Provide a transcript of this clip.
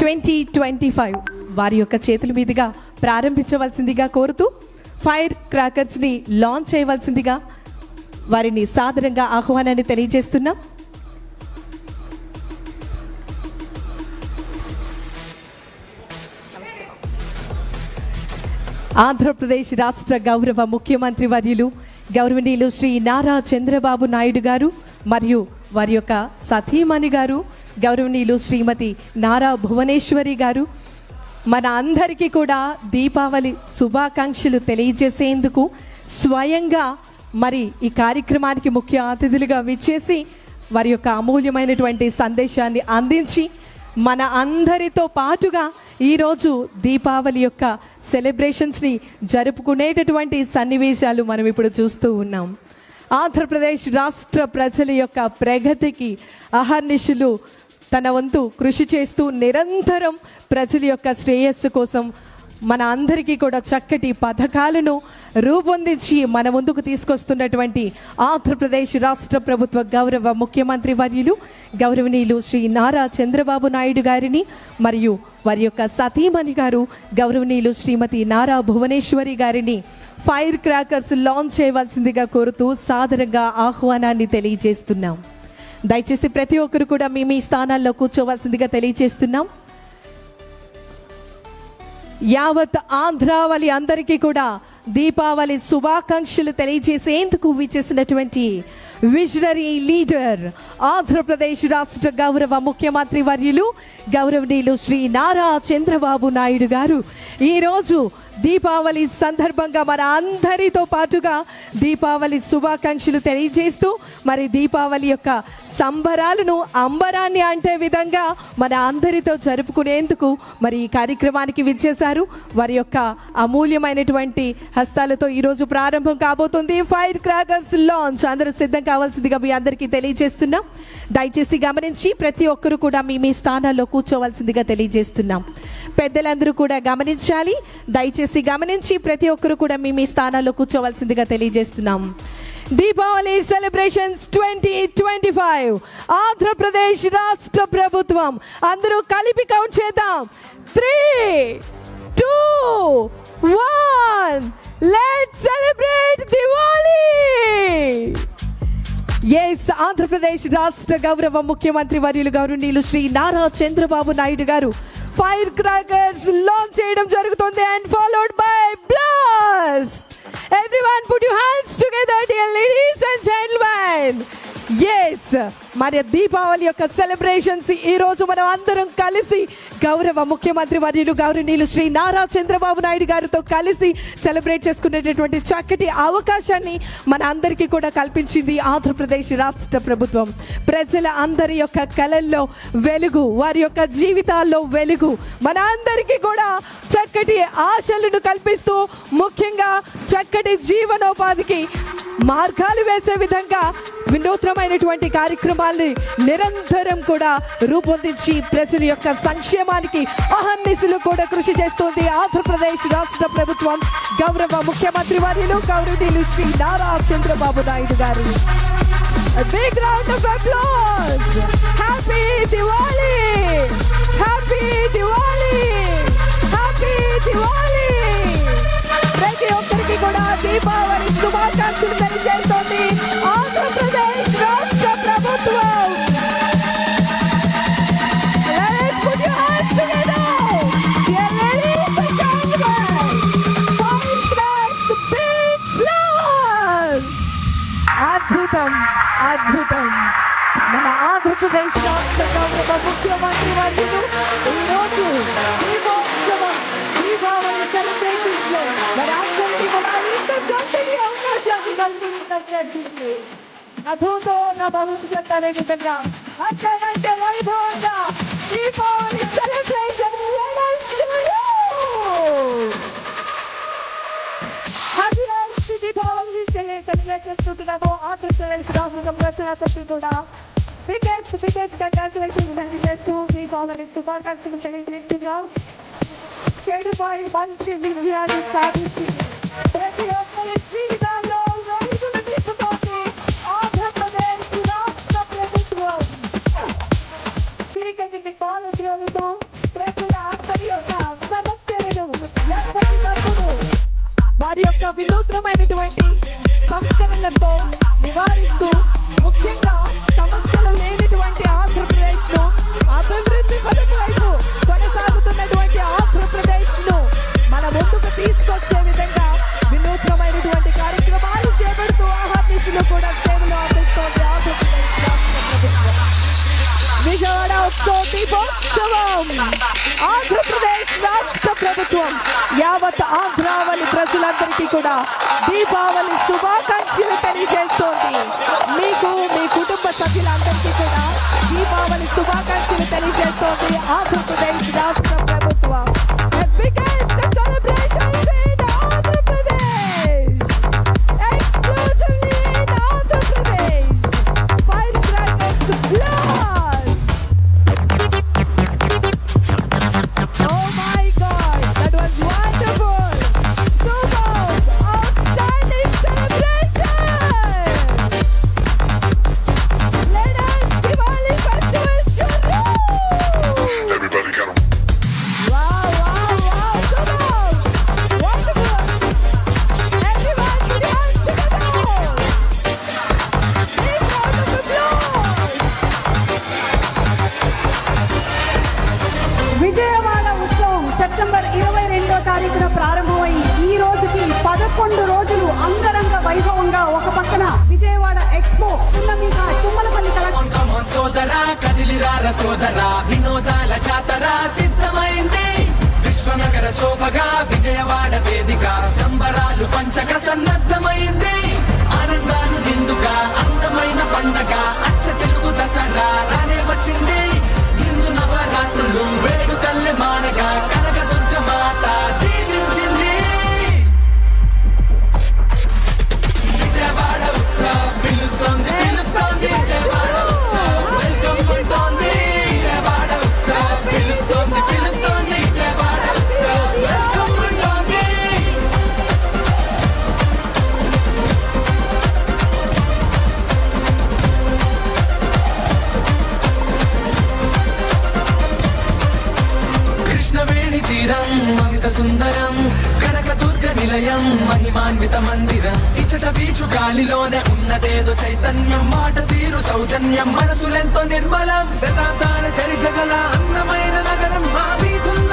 Twenty twenty five వారి యొక్క చేతుల మీదుగా ప్రారంభించవలసిందిగా కోరుతూ ఫైర్ క్రాకర్స్ని లాంచ్ చేయవలసిందిగా వారిని సాదరంగా ఆహ్వానాన్ని తెలియజేస్తున్నాం. ఆంధ్రప్రదేశ్ రాష్ట్ర గౌరవ ముఖ్యమంత్రి వర్యులు గౌరవనీయులు శ్రీ నారా చంద్రబాబు నాయుడు గారు మరియు వారి యొక్క సతీమణి గారు గౌరవనీయులు శ్రీమతి నారా భువనేశ్వరి గారు మన అందరికీ కూడా దీపావళి శుభాకాంక్షలు తెలియజేసేందుకు స్వయంగా మరి ఈ కార్యక్రమానికి ముఖ్య అతిథులుగా విచ్చేసి వారి యొక్క అమూల్యమైనటువంటి సందేశాన్ని అందించి మన అందరితో పాటుగా ఈరోజు దీపావళి యొక్క సెలబ్రేషన్స్ని జరుపుకునేటటువంటి సన్నివేశాలు మనం ఇప్పుడు చూస్తూ ఉన్నాం. ఆంధ్రప్రదేశ్ రాష్ట్ర ప్రజల యొక్క ప్రగతికి అహర్నిశులు తన వంతు కృషి చేస్తూ నిరంతరం ప్రజల యొక్క శ్రేయస్సు కోసం మన అందరికీ కూడా చక్కటి పథకాలను రూపొందించి మన ముందుకు తీసుకొస్తున్నటువంటి ఆంధ్రప్రదేశ్ రాష్ట్ర ప్రభుత్వ గౌరవ ముఖ్యమంత్రి వర్యులు గౌరవనీయులు శ్రీ నారా చంద్రబాబు నాయుడు గారిని మరియు వారి యొక్క సతీమణి గారు గౌరవనీయులు శ్రీమతి నారా భువనేశ్వరి గారిని ఫైర్ క్రాకర్స్ లాంచ్ చేయవలసిందిగా కోరుతూ సాదరంగా ఆహ్వానాన్ని తెలియజేస్తున్నాం. దయచేసి ప్రతి ఒక్కరు కూడా మీ మీ స్థానాల్లో కూర్చోవలసిందిగా తెలియజేస్తున్నాం యావత్ ఆంధ్రావళి అందరికీ కూడా దీపావళి శుభాకాంక్షలు తెలియజేసేందుకు విచ్చేసినటువంటి విజనరీ లీడర్ ఆంధ్రప్రదేశ్ రాష్ట్ర గౌరవ ముఖ్యమంత్రి వర్యులు గౌరవనీయులు శ్రీ నారా చంద్రబాబు నాయుడు గారు. ఈరోజు దీపావళి సందర్భంగా మన అందరితో పాటుగా దీపావళి శుభాకాంక్షలు తెలియజేస్తూ మరి దీపావళి యొక్క సంబరాలను అంబరాన్ని అంటే విధంగా మన అందరితో జరుపుకునేందుకు మరి ఈ కార్యక్రమానికి విచ్చేశారు. వారి యొక్క అమూల్యమైనటువంటి హస్తాలతో ఈరోజు ప్రారంభం కాబోతుంది. Fire crackers launch. అందరూ సిద్ధం కావాల్సిందిగా మీ అందరికీ తెలియజేస్తున్నాం. దయచేసి గమనించి ప్రతి ఒక్కరు కూడా మీ మీ స్థానాల్లో కూర్చోవలసిందిగా తెలియజేస్తున్నాం. పెద్దలందరూ కూడా గమనించాలి. దయచేసి గమనించి ప్రతి ఒక్కరు కూడా మీ మీ స్థానాల్లో కూర్చోవలసిందిగా తెలియజేస్తున్నాం. Deepavali celebrations twenty twenty five Andhra Pradesh రాష్ట్ర ప్రభుత్వం. అందరూ కలిపి కౌంట్ చేద్దాం. Three two one let celebrate Diwali yes Andhra Pradesh రాష్ట్ర గౌరవ ముఖ్యమంత్రి వర్యులు గౌరవనీయులు శ్రీ నారా చంద్రబాబు నాయుడు గారు ఫైర్ క్రాకర్స్ లాంచ్ చేయడం జరుగుతుంది and followed by blast everyone put you hands together dear ladies and gentlemen yes మరి దీపావళి యొక్క సెలబ్రేషన్స్ ఈ రోజు మనం అందరం కలిసి గౌరవ ముఖ్యమంత్రి వర్యులు గౌరవనీయులు శ్రీ నారా చంద్రబాబు నాయుడు గారితో కలిసి సెలబ్రేట్ చేసుకునేటటువంటి చక్కటి అవకాశాన్ని మన అందరికీ కూడా కల్పించింది ఆంధ్రప్రదేశ్ రాష్ట్ర ప్రభుత్వం. ప్రజల అందరి యొక్క కళల్లో వెలుగు వారి యొక్క జీవితాల్లో వెలుగు. మన అందరికీ కూడా చక్కటి ఆశలను కల్పిస్తూ ముఖ్యంగా చక్కటి జీవనోపాధికి మార్గాలు వేసే విధంగా వినూత్నమైనటువంటి కార్యక్రమాల్ని నిరంతరం కూడా రూపొందించి ప్రజల యొక్క సంక్షేమానికి అహర్నిశలు కూడా కృషి చేస్తోంది ఆంధ్రప్రదేశ్ రాష్ట్ర ప్రభుత్వం. గౌరవ ముఖ్యమంత్రి వర్యులు గౌరవనీయులు శ్రీ నారా చంద్రబాబు నాయుడు గారు. Big round of applause happy Diwali gentlemen, five stars, big blast. అద్భుతం అద్భుతం మన ఆంధ్రప్రదేశ్ రాష్ట్ర గౌరవ ముఖ్యమంత్రి వారి ಕಲ್ಪಿಸಿದಂತೆ ಅಭೂತೋ ನ ಬಹುಭುಜ ತಲೆಗೆ ಬೆಲ್ಲ ಅಚ್ಚನಂತೆ ವೈಭವದ ದೀಪಾವಳಿ ಸೆಲೆಬ್ರೇಷನ್ ದೀಪಾವಳಿ ಸೆಲೆಬ್ರೇಷನ್ ಸುತ್ತಿನ ಆತ celebration Cricket, cricket, congratulations, congratulations to the government, to our country, to the elected ground. Shared by one single, we are the service. Let me offer it, please. నివారిస్తూ ముఖ్యంగా సమస్యలు లేనిటువంటి ఆంధ్రప్రదేశ్ను అభివృద్ధి పథకాలకు కొనసాగుతున్నటువంటి ఆంధ్రప్రదేశ్ను మన ముందుకు తీసుకొచ్చే విధంగా వినూత్నమైనటువంటి కార్యక్రమాలు చేపడుతూ ఆహ్వానిస్తులు కూడా సేవలు అందిస్తోంది ఆంధ్రప్రదేశ్ రాష్ట్ర ప్రభుత్వం. విజయవాడ ఉత్సవ దీపోత్సవం. యావత్ కూడా దీపావళి శుభాకాంక్షలు తెలియజేస్తోంది. మీకు మీ కుటుంబ సభ్యులందరికీ కూడా దీపావళి శుభాకాంక్షలు తెలియజేస్తోంది. ఆంధ్రప్రదేశ్ రాష్ట్ర సోదర సోదరా వినోదాల జాతర సిద్ధమైంది. విశ్వనగర శోభగా విజయవాడ వేదిక సంబరాలు పంచక సన్నద్ధమైంది. ఆనందాలు నిండుగా అందమైన పండగ అచ్చ తెలుగు దసరా రానే వచ్చింది. హిందూ నవరాత్రులు వేడుకల్లె మానగా అమిత సుందరం కనకదుర్గ నిలయం మహిమాన్విత మందిరం ఇచట వీచు గాలిలోనే ఉన్నదేదో చైతన్యం మాట తీరు సౌజన్యం మనసులెంతో నిర్మలం. శతాబ్దాల చరిత్ర గల అందమైన నగరం మా వీధుల్లో